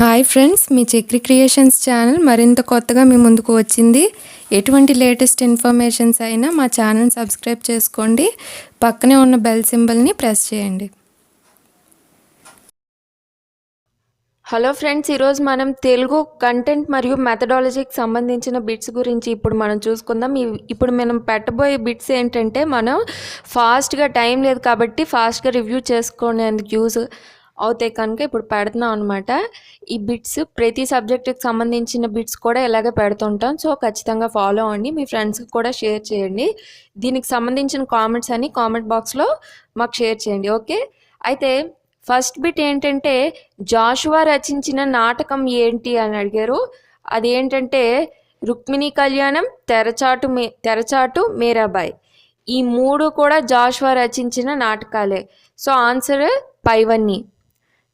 Hi friends మీ Chakri creations channel మరింత కొత్తగా మీ ముందుకు వచ్చింది. ఎటువంటి లేటెస్ట్ ఇన్ఫర్మేషన్స్ అయినా మా ఛానల్ సబ్స్క్రైబ్ చేసుకోండి. పక్కనే ఉన్న బెల్ సింబల్ని ప్రెస్ చేయండి. హలో ఫ్రెండ్స్ ఈరోజు మనం తెలుగు కంటెంట్ మరియు మెథడాలజీకి సంబంధించిన బిట్స్ గురించి ఇప్పుడు మనం చూసుకుందాం. ఇప్పుడు మనం పెట్టబోయే బిట్స్ ఏంటంటే మనం ఫాస్ట్గా టైం లేదు కాబట్టి ఫాస్ట్గా రివ్యూ చేసుకునేందుకు యూజ్ అవుతాయి కనుక ఇప్పుడు పెడుతున్నాం అనమాట ఈ బిట్స్ ప్రతి సబ్జెక్టుకి సంబంధించిన బిట్స్ కూడా ఇలాగే పెడుతుంటాం. సో ఖచ్చితంగా ఫాలో అవ్వండి. మీ ఫ్రెండ్స్కి కూడా షేర్ చేయండి. దీనికి సంబంధించిన కామెంట్స్ అని కామెంట్ బాక్స్లో మాకు షేర్ చేయండి. ఓకే? అయితే ఫస్ట్ బిట్ ఏంటంటే జాషువా రచించిన నాటకం ఏంటి అని అడిగారు. అదేంటంటే రుక్మిణి కళ్యాణం తెరచాటు మే తెరచాటు మీరాబాయ్. ఈ మూడు కూడా జాషువా రచించిన నాటకాలే. సో ఆన్సర్ పైవన్నీ.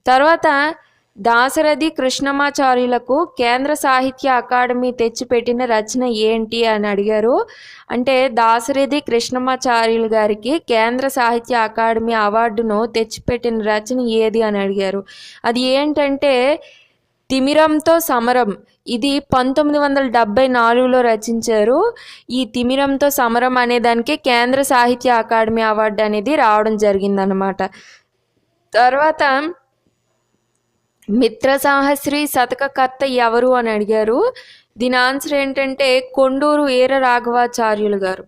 తర్వాత దాశరథి కృష్ణమాచార్యులకు కేంద్ర సాహిత్య అకాడమీ తెచ్చిపెట్టిన రచన ఏంటి అని అడిగారు. అంటే దాశరథి కృష్ణమాచార్యులు గారికి కేంద్ర సాహిత్య అకాడమీ అవార్డును తెచ్చిపెట్టిన రచన ఏది అని అడిగారు. అది ఏంటంటే తిమిరంతో సమరం. ఇది పంతొమ్మిది వందల డెబ్బై నాలుగులో రచించారు. ఈ తిమిరంతో సమరం అనే దానికి కేంద్ర సాహిత్య అకాడమీ అవార్డు అనేది రావడం జరిగిందనమాట తర్వాత మిత్ర సాహస్రి శతకకర్త ఎవరు అని అడిగారు. దీని ఆన్సర్ ఏంటంటే కొండూరు ఈర రాఘవాచార్యులు గారు.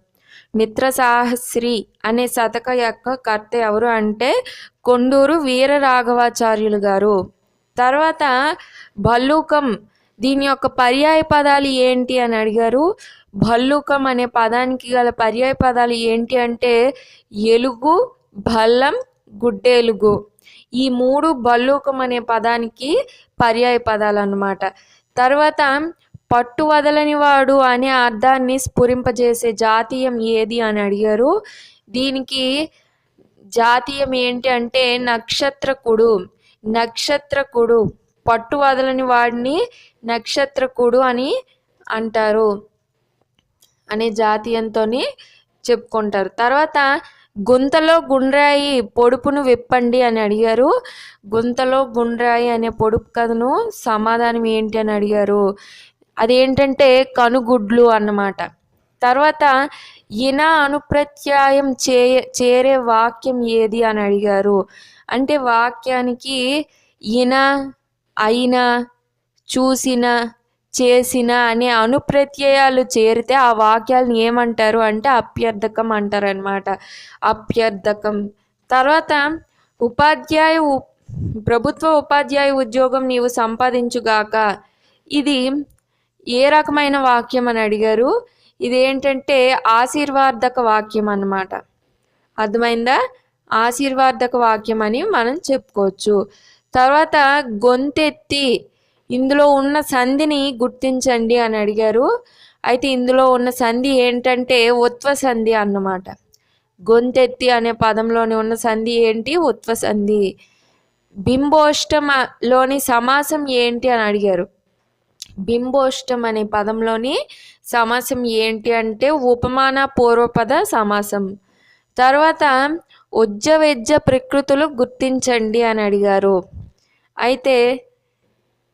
మిత్ర సాహస్రి అనే శతక యొక్క కర్త ఎవరు అంటే కొండూరు వీర రాఘవాచార్యులు గారు. తర్వాత భల్లూకం దీని యొక్క పర్యాయ పదాలు ఏంటి అని అడిగారు. భల్లూకం అనే పదానికి గల పర్యాయ పదాలు ఏంటి అంటే ఎలుగు భల్లం గుడ్డెలుగు. ఈ మూడు భల్లూకం అనే పదానికి పర్యాయ పదాలు అన్నమాట తర్వాత పట్టు వదలని వాడు అనే అర్థాన్ని స్ఫురింపజేసే జాతీయం ఏది అని అడిగారు. దీనికి జాతీయం ఏంటి అంటే నక్షత్రకుడు. నక్షత్రకుడు పట్టు వదలని వాడిని నక్షత్రకుడు అని అంటారు అనే జాతీయంతో చెప్పుకుంటారు. తర్వాత గుంతలో గుండ్రాయి పొడుపును విప్పండి అని అడిగారు. గుంతలో గుండ్రాయి అనే పొడుపు కథను సమాధానం ఏంటి అని అడిగారు. అదేంటంటే కనుగుడ్లు అన్నమాట. తర్వాత ఇన అనుప్రత్యాయం చే చేరే వాక్యం ఏది అని అడిగారు. అంటే వాక్యానికి ఇన అయిన చూసిన చేసిన అనే అనుప్రత్యయాలు చేరితే ఆ వాక్యాలను ఏమంటారు అంటే అప్యర్థకం అంటారు అనమాట తర్వాత ఉపాధ్యాయ ఉ- ప్రభుత్వ ఉపాధ్యాయ ఉద్యోగం నీవు సంపాదించుగాక. ఇది ఏ రకమైన వాక్యం అని అడిగారు? ఇది ఏంటంటే వాక్యం అన్నమాట. అర్థమైందా? ఆశీర్వార్ధక వాక్యం అని మనం చెప్పుకోవచ్చు. తర్వాత గొంతెత్తి. ఇందులో ఉన్న సంధిని గుర్తించండి అని అడిగారు. అయితే ఇందులో ఉన్న సంధి ఏంటంటే ఉత్వ సంధి అన్నమాట. గొంతెత్తి అనే పదంలోని ఉన్న సంధి ఏంటి? ఉత్వ సంధి. బింబోష్టమలోని సమాసం ఏంటి అని అడిగారు. బింబోష్టం అనే పదంలోని సమాసం ఏంటి అంటే ఉపమాన పూర్వపద సమాసం. తర్వాత ఉజ్జవెజ్జ ప్రకృతులు గుర్తించండి అని అడిగారు. అయితే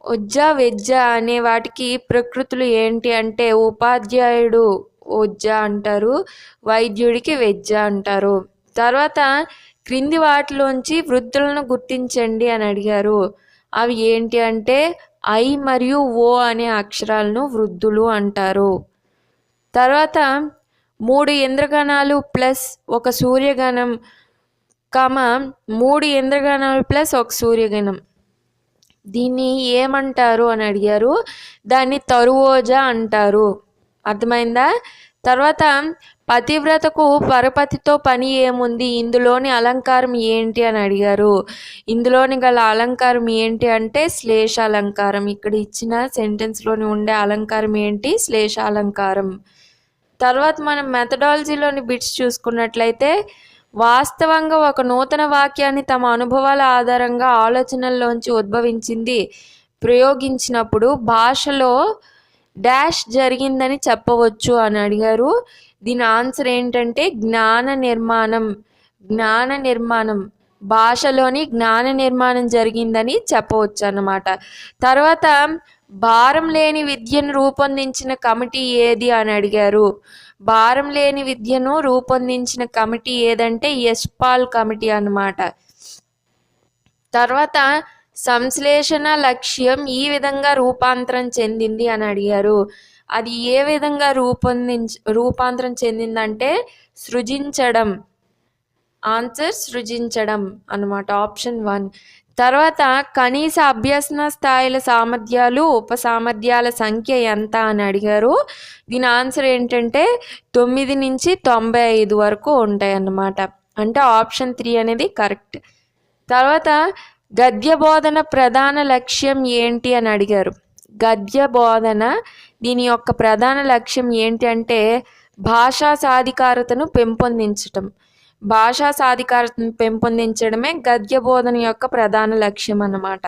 ఉజ్జ వెజ్జ అనే వాటికి ప్రకృతులు ఏంటి అంటే ఉపాధ్యాయుడు ఉజ్జ అంటారు వైద్యుడికి వెజ్జ అంటారు. తర్వాత క్రింది వాటిలోంచి వృద్ధులను గుర్తించండి అని అడిగారు. అవి ఏంటి అంటే ఐ మరియు ఓ అనే అక్షరాలను వృద్ధులు అంటారు. తర్వాత మూడు ఇంద్రగణాలు ప్లస్ ఒక సూర్యగణం కమ మూడు ఇంద్రగణాలు ప్లస్ ఒక సూర్యగణం. దీన్ని ఏమంటారు అని అడిగారు. దాన్ని తరువోజ అంటారు. అర్థమైందా? తర్వాత పతివ్రతకు పరపతితో పని ఏముంది? ఇందులోని అలంకారం ఏంటి అని అడిగారు. ఇందులోని గల అలంకారం ఏంటి అంటే శ్లేష అలంకారం. ఇక్కడ ఇచ్చిన సెంటెన్స్లోని ఉండే అలంకారం ఏంటి? శ్లేష అలంకారం. తర్వాత మనం మెథడాలజీలోని బిట్స్ చూసుకున్నట్లయితే వాస్తవంగా ఒక నూతన వాక్యాన్ని తమ అనుభవాల ఆధారంగా ఆలోచనల్లోంచి ఉద్భవించింది. ప్రయోగించినప్పుడు భాషలో డాష్ జరిగిందని చెప్పవచ్చు అని అడిగారు. దీని ఆన్సర్ ఏంటంటే జ్ఞాన నిర్మాణం జ్ఞాన నిర్మాణం. భాషలోని జ్ఞాన నిర్మాణం జరిగిందని చెప్పవచ్చు అన్నమాట. తర్వాత భారం లేని విద్యను రూపొందించిన కమిటీ ఏది అని అడిగారు. భారం లేని విద్యను రూపొందించిన కమిటీ ఏదంటే యశ్పాల్ కమిటీ అన్నమాట. తర్వాత సంశ్లేషణ లక్ష్యం ఈ విధంగా రూపాంతరం చెందింది అని అడిగారు. అది ఏ విధంగా రూపొందించ రూపాంతరం చెందిందంటే సృజించడం. ఆన్సర్ సృజించడం అన్నమాట ఆప్షన్ వన్. తర్వాత కనీస అభ్యసన స్థాయిల సామర్థ్యాలు ఉప సామర్థ్యాల సంఖ్య ఎంత అని అడిగారు. దీని ఆన్సర్ ఏంటంటే తొమ్మిది నుంచి తొంభై ఐదు వరకు ఉంటాయి అన్నమాట అంటే ఆప్షన్ త్రీ అనేది కరెక్ట్. తర్వాత గద్య బోధన ప్రధాన లక్ష్యం ఏంటి అని అడిగారు. గద్య బోధన దీని యొక్క ప్రధాన లక్ష్యం ఏంటి అంటే భాషా సాధికారతను పెంపొందించటం. భాషా సాధికారతను పెంపొందించడమే గద్య బోధన యొక్క ప్రధాన లక్ష్యం అన్నమాట.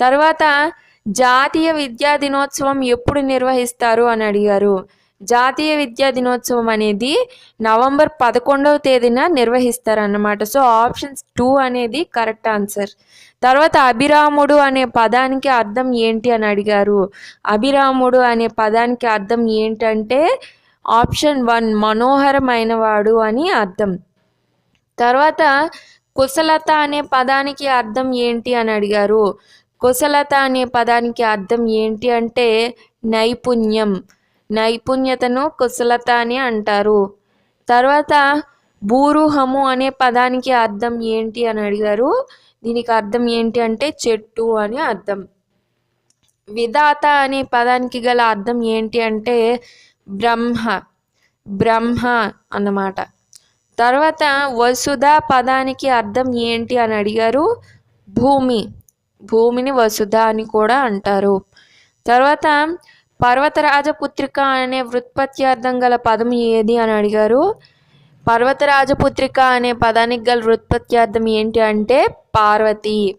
తర్వాత జాతీయ విద్యా దినోత్సవం ఎప్పుడు నిర్వహిస్తారు అని అడిగారు. జాతీయ విద్యా దినోత్సవం అనేది నవంబర్ పదకొండవ తేదీన నిర్వహిస్తారన్నమాట. సో ఆప్షన్స్ టూ అనేది కరెక్ట్ ఆన్సర్. తర్వాత అభిరాముడు అనే పదానికి అర్థం ఏంటి అని అడిగారు. అభిరాముడు అనే పదానికి అర్థం ఏంటంటే ఆప్షన్ వన్ మనోహరమైనవాడు అని అర్థం. తర్వాత కుశలత అనే పదానికి అర్థం ఏంటి అని అడిగారు. కుశలత అనే పదానికి అర్థం ఏంటి అంటే నైపుణ్యం. నైపుణ్యతను కుశలత అని అంటారు. తర్వాత భూరుహము అనే పదానికి అర్థం ఏంటి అని అడిగారు. దీనికి అర్థం ఏంటి అంటే చెట్టు అని అర్థం. విధాత అనే పదానికి గల అర్థం ఏంటి అంటే బ్రహ్మ. బ్రహ్మ అన్నమాట. తర్వాత వసుధ పదానికి అర్థం ఏంటి అని అడిగారు. భూమి భూమిని వసుధ అని కూడా అంటారు. తర్వాత పర్వతరాజపుత్రిక అనే వృత్పత్తి అర్థం గల పదం ఏది అని అడిగారు. పర్వతరాజపుత్రిక అనే పదానికి గల వృత్పత్తి అర్థం ఏంటి అంటే పార్వతి.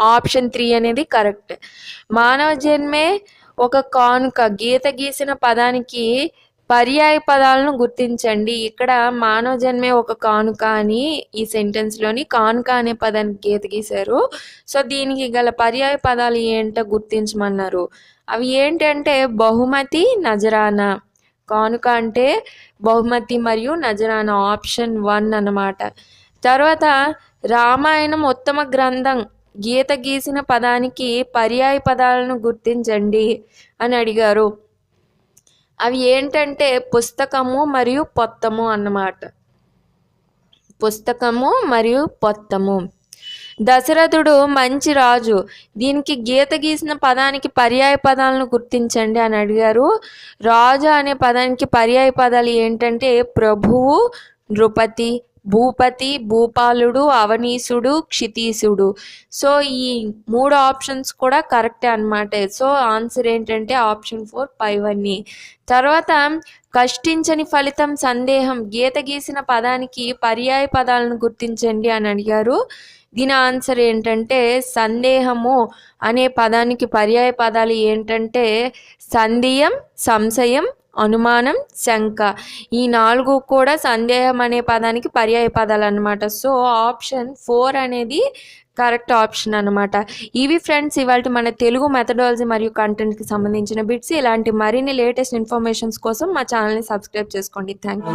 ఆప్షన్ త్రీ అనేది కరెక్ట్. మానవ జన్మే ఒక కానుక గీత గీసిన పదానికి పర్యాయ పదాలను గుర్తించండి. ఇక్కడ మానవ జన్మే ఒక కానుక అని ఈ సెంటెన్స్లోని కానుక అనే పదానికి గీత గీశారు సో దీనికి గల పర్యాయ పదాలు ఏంటో గుర్తించమన్నారు. అవి ఏంటంటే బహుమతి నజరానా. కానుక అంటే బహుమతి మరియు నజరానా ఆప్షన్ వన్ అన్నమాట. తర్వాత రామాయణం ఉత్తమ గ్రంథం గీత గీసిన పదానికి పర్యాయ పదాలను గుర్తించండి అని అడిగారు. అవి ఏంటంటే పుస్తకము మరియు పొత్తము అన్నమాట. పుస్తకము మరియు పొత్తము. దశరథుడు మంచి రాజు. దీనికి గీత గీసిన పదానికి పర్యాయ పదాలను గుర్తించండి అని అడిగారు. రాజు అనే పదానికి పర్యాయ పదాలు ఏంటంటే ప్రభువు నృపతి భూపతి భూపాలుడు అవనీసుడు క్షితీసుడు సో ఈ మూడు ఆప్షన్స్ కూడా కరెక్టే అనమాట సో ఆన్సర్ ఏంటంటే ఆప్షన్ ఫోర్ పైవన్నీ తర్వాత కష్టించని ఫలితం సందేహం. గీత గీసిన పదానికి పర్యాయ పదాలను గుర్తించండి అని అడిగారు. దీని ఆన్సర్ ఏంటంటే సందేహము అనే పదానికి పర్యాయ పదాలు ఏంటంటే సందేయం సంశయం అనుమానం శంక. ఈ నాలుగు కూడా సందేహం అనే పదానికి పర్యాయ పదాలు అనమాట సో ఆప్షన్ ఫోర్ అనేది కరెక్ట్ ఆప్షన్ అనమాట ఇవి ఫ్రెండ్స్ ఇవాళ మన తెలుగు మెథడాలజీ మరియు కంటెంట్కి సంబంధించిన బిట్స్. ఇలాంటి మరిన్ని లేటెస్ట్ ఇన్ఫర్మేషన్స్ కోసం మా ఛానల్ని సబ్స్క్రైబ్ చేసుకోండి. Thank you